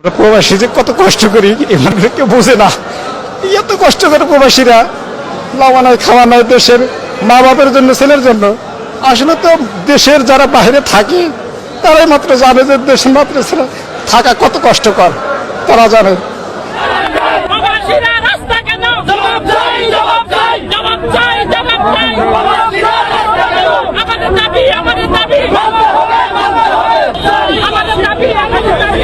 আমরা প্রবাসী যে কত কষ্ট করি এগুলো কেউ বোঝে না। এত কষ্ট করে প্রবাসীরা লাওয়া নাই খাওয়া নাই দেশের মা বাপের জন্য, ছেলের জন্য। আসলে তো দেশের যারা বাইরে থাকে, তারাই মাত্র জানে যে দেশের মাত্র ছেলে থাকা কত কষ্টকর। তারা জানে প্রবাসীরা রাস্তা কেন জবাব চাই জবাব চাই জবাব চাই জবাব চাই আমাদের দাবি আমাদের দাবি আমাদের দাবি আমাদের দাবি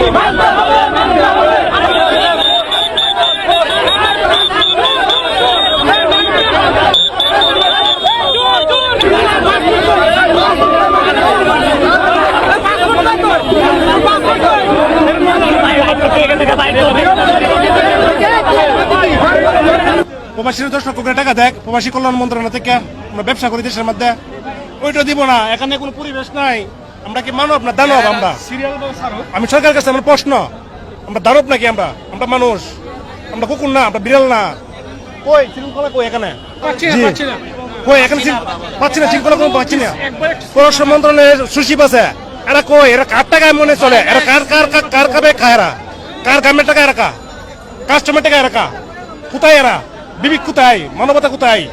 প্রবাসীর দশ লক্ষ করে টাকা দেখ। প্রবাসী কল্যাণ মন্ত্রণালয় থেকে আমরা ব্যবসা করি দেশের মধ্যে। ওইটা দিব না। এখানে কোনো পরিবেশ নাই। আমরা কি মানব না দানব আমরা? আমি সরকারের কাছে আমার প্রশ্ন আমরা দানব নাকি আমরা? আমরা মানুষ। আমরা কুকুর না আমরা বিড়াল না। কই শৃঙ্খলা কই এখানে? কই এখানে পাচ্ছি না শৃঙ্খলা কোনো পাচ্ছি না। পররাষ্ট্র মন্ত্রণালয়ের সচিব আছে। এরা কই? এরা কার টাকায় মনে চলে? এরা কার কার কার কার কাবে খায় এরা? কার গামের টাকা এরা কা? কাস্টমার টাকা এরা কা? কোথায় এরা? বিবেক কোথায়? মানবতা কোথায়?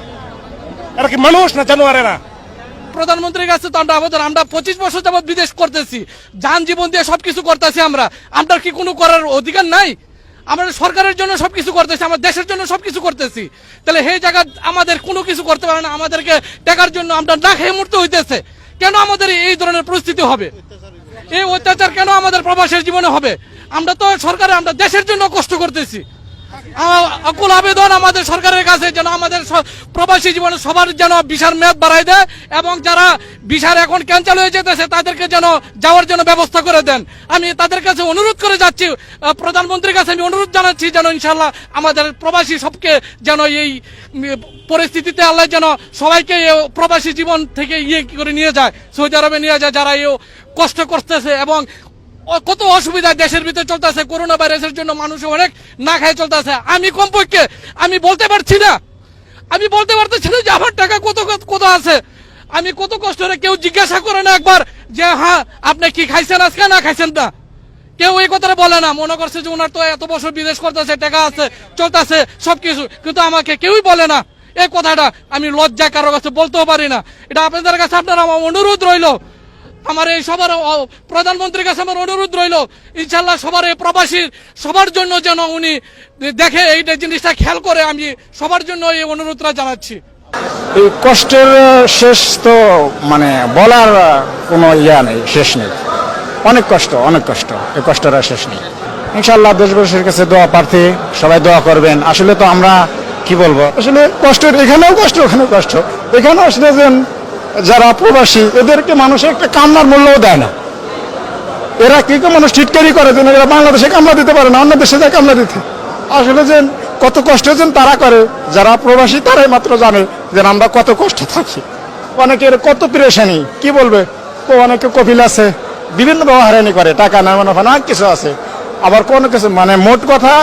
এরা কি মানুষ না জানোয়ার এরা প্রধানমন্ত্রীর কাছে তো আমরা আবেদন, আমরা পঁচিশ বছর যাবত বিদেশ করতেছি। যান জীবন দিয়ে সবকিছু করতেছি আমরা। আমরা কি কোনো করার অধিকার নাই? আমরা সরকারের জন্য সবকিছু করতেছি, আমার দেশের জন্য সবকিছু করতেছি। তাহলে সেই জায়গা আমাদের কোনো কিছু করতে পারে না, আমাদেরকে টাকার জন্য আমরা না খেয়ে মরতে হইতেছে। কেন আমাদের এই ধরনের পরিস্থিতি হবে? এই অত্যাচার কেন আমাদের প্রবাসের জীবনে হবে? আমরা তো সরকারে, আমরা দেশের জন্য কষ্ট করতেছি। আকুল আবেদন আমাদের সরকারের কাছে যেন আমাদের প্রবাসী জীবনে সবার যেন বিশার মেয়াদ বাড়াই দেয় এবং যারা বিশার এখন ক্যান্সেল হয়ে যেতেছে, তাদেরকে যেন যাওয়ার জন্য ব্যবস্থা করে দেন। আমি তাদের কাছে অনুরোধ করে যাচ্ছি প্রধানমন্ত্রীর কাছে আমি অনুরোধ জানাচ্ছি যেন ইনশাল্লাহ আমাদের প্রবাসী সবকে যেন এই পরিস্থিতিতে আল্লাহ যেন সবাইকে প্রবাসী জীবন থেকে ইয়ে করে নিয়ে যায়, সৌদি আরবে নিয়ে যায়, যারা এই কষ্ট করতেছে এবং কত অসুবিধা দেশের ভিতরে চলতেছে করোনা ভাইরাসের জন্য মানুষ অনেক না খায় চলতেছে। আমি কমপক্ষে, আমি বলতে পারছি না। আমি বলতে পারতেছি না যে আমার টাকা কত, কত- আছে। আমি কত কষ্ট করে কেউ জিজ্ঞাসা করে না একবার যে হ্যাঁ আপনি কি খাইছেন আজকে না খাইছেন না? কেউ এই কথাটা বলে না। মনে করছে যে ওনার তো এত বছর বিদেশ করতেছে, টাকা আছে, চলতেছে, সবকিছু। কিন্তু আমাকে কেউই বলে না। এই কথাটা আমি লজ্জা কারও কাছে বলতেও পারি না। এটা আপনাদের কাছে আপনার আমার অনুরোধ রইল। আমার এই সবার প্রধানমন্ত্রীর কাছে আমার অনুরোধ রইল, ইনশাল্লাহ সবার এই প্রবাসীর সবার জন্য যেন উনি দেখে এইটা জিনিসটা খেয়াল করে, আমি সবার জন্য এই অনুরোধটা জানাচ্ছি। এই কষ্টের শেষ তো মানে বলার কোনো ইয়া নেই, শেষ নেই। অনেক কষ্ট অনেক কষ্ট, এই কষ্টের শেষ নেই। ইনশাল্লাহ দেশবাসীর কাছে দোয়া প্রার্থী, সবাই দোয়া করবেন। আসলে তো আমরা, কি বলব? আসলে কষ্টের, এখানেও কষ্ট, ওখানেও কষ্ট। এখানে আসলে যারা প্রবাসী, এদেরকে মানুষ একটা কান্নার মূল্যও দেয় না। এরা কি মানুষ টিটকারি করে, যেন এরা বাংলাদেশে কামলা দিতে পারে না, অন্য দেশে যায় কামলা দিতে। আসলে যে কত কষ্ট যেন তারা করে, যারা প্রবাসী তারাই মাত্র জানে যে আমরা কত কষ্ট থাকি। অনেকের কত প্রেশানি, কি বলবে? অনেকে কপিল আছে, বিভিন্ন ব্যবহারানি করে, টাকা না মানে অনেক কিছু আছে। আবার কোনো কিছু মানে মোট কথা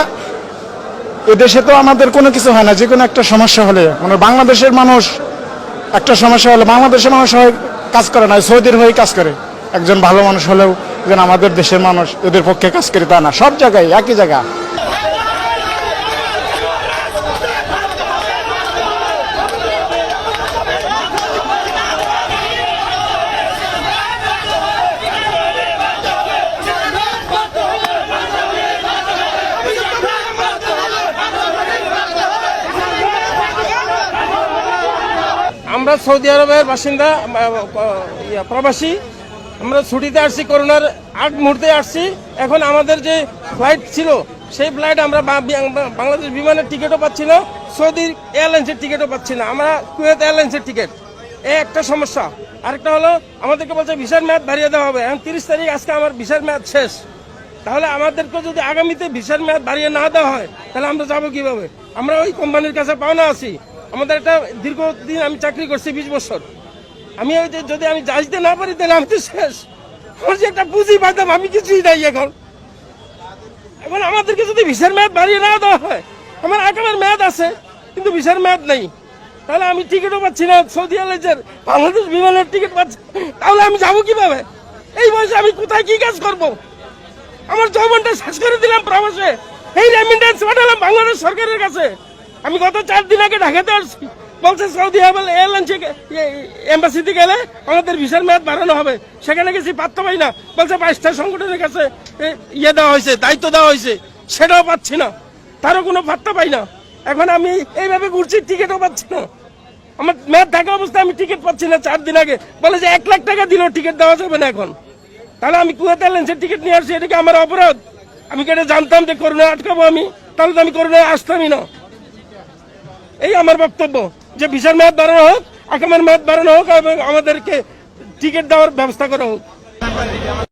এদেশে তো আমাদের কোনো কিছু হয় না যে কোনো একটা সমস্যা হলে মানে বাংলাদেশের মানুষ একটা সমস্যা হলো, বাংলাদেশের মানুষ হয়ে কাজ করে না সৌদির হয়ে কাজ করে। একজন ভালো মানুষ হলেও যেন আমাদের দেশের মানুষ ওদের পক্ষে কাজ করে তা না। সব জায়গায়, একই জায়গা। আমরা সৌদি আরবের বাসিন্দা প্রবাসী। আমরা ছুটিতে আসছি, করোনার আগ মুহূর্তে আসছি। এখন আমাদের যে ফ্লাইট ছিল, সেই ফ্লাইট আমরা বাংলাদেশ বিমানের টিকিটও পাচ্ছি না, সৌদি এয়ারলাইন্সের টিকিটও পাচ্ছি না। আমরা কুয়েত এয়ারলাইন্সের টিকিট এ একটা সমস্যা। আরেকটা হলো, আমাদেরকে বলছে ভিসার মেয়াদ বাড়িয়ে দেওয়া হবে। এখন তিরিশ তারিখ, আজকে আমার ভিসার মেয়াদ শেষ। তাহলে আমাদেরকে যদি আগামীতে ভিসার মেয়াদ বাড়িয়ে না দেওয়া হয়, তাহলে আমরা যাব কীভাবে? আমরা ওই কোম্পানির কাছে পাওনা আছি। আমাদের একটা দীর্ঘদিন আমি চাকরি করছি, বিশ বছর। আমি যদি আমি যাইতে না পারি, তাহলে আমি তো শেষ। আমার যে একটা পুঁজি পাইতাম আমি কিছুই নাই এখন। এখন আমাদেরকে যদি ভিসার মেয়াদ বাড়িয়ে না দেওয়া হয়, আমার আগামের মেয়াদ আছে, কিন্তু ভিসার মেয়াদ নেই। তাহলে আমি টিকিটও পাচ্ছি না, সৌদি আরবের বাংলাদেশ বিমানের টিকিট পাচ্ছি। তাহলে আমি যাব কীভাবে? এই বয়সে আমি কোথায় কি কাজ করব? আমার যৌবনটা শেষ করে দিলাম প্রবাসে। এই রেমিটেন্স পাঠালাম বাংলাদেশ সরকারের কাছে। আমি গত চার দিন আগে ঢাকাতে আসছি। বলছে সৌদি এয়ারলাইন্সে এম্বাসিতে গেলে আমাদের ভিসার মেয়াদ বাড়ানো হবে। সেখানে গেছি, পাত্তা পাই না। বলছে বাইশটা সংগঠনের কাছে ইয়ে দেওয়া হয়েছে, দায়িত্ব দেওয়া হয়েছে। সেটাও পাচ্ছি না। তারও কোনো পাত্তা পাই না। এখন আমি এইভাবে ঘুরছি, টিকিটও পাচ্ছি না। আমার মেয়াদ থাকা অবস্থায় আমি টিকিট পাচ্ছি না চার দিন আগে। বলে যে এক লাখ টাকা দিলেও টিকিট দেওয়া যাবে না এখন। তাহলে আমি কুয়াতে এয়ারলাইন্সের টিকিট নিয়ে আসছি, এটা কি আমার অপরাধ? আমি কেটে জানতাম যে করোনা আটকাবো আমি? তাহলে তো আমি করোনায় আসতামই না। এই আমার বক্তব্য যে ভিসার মেয়াদ বাড়ানো হোক আকামের মেয়াদ বাড়ানো হোক এবং আমাদেরকে টিকিট দেওয়ার ব্যবস্থা করা হোক।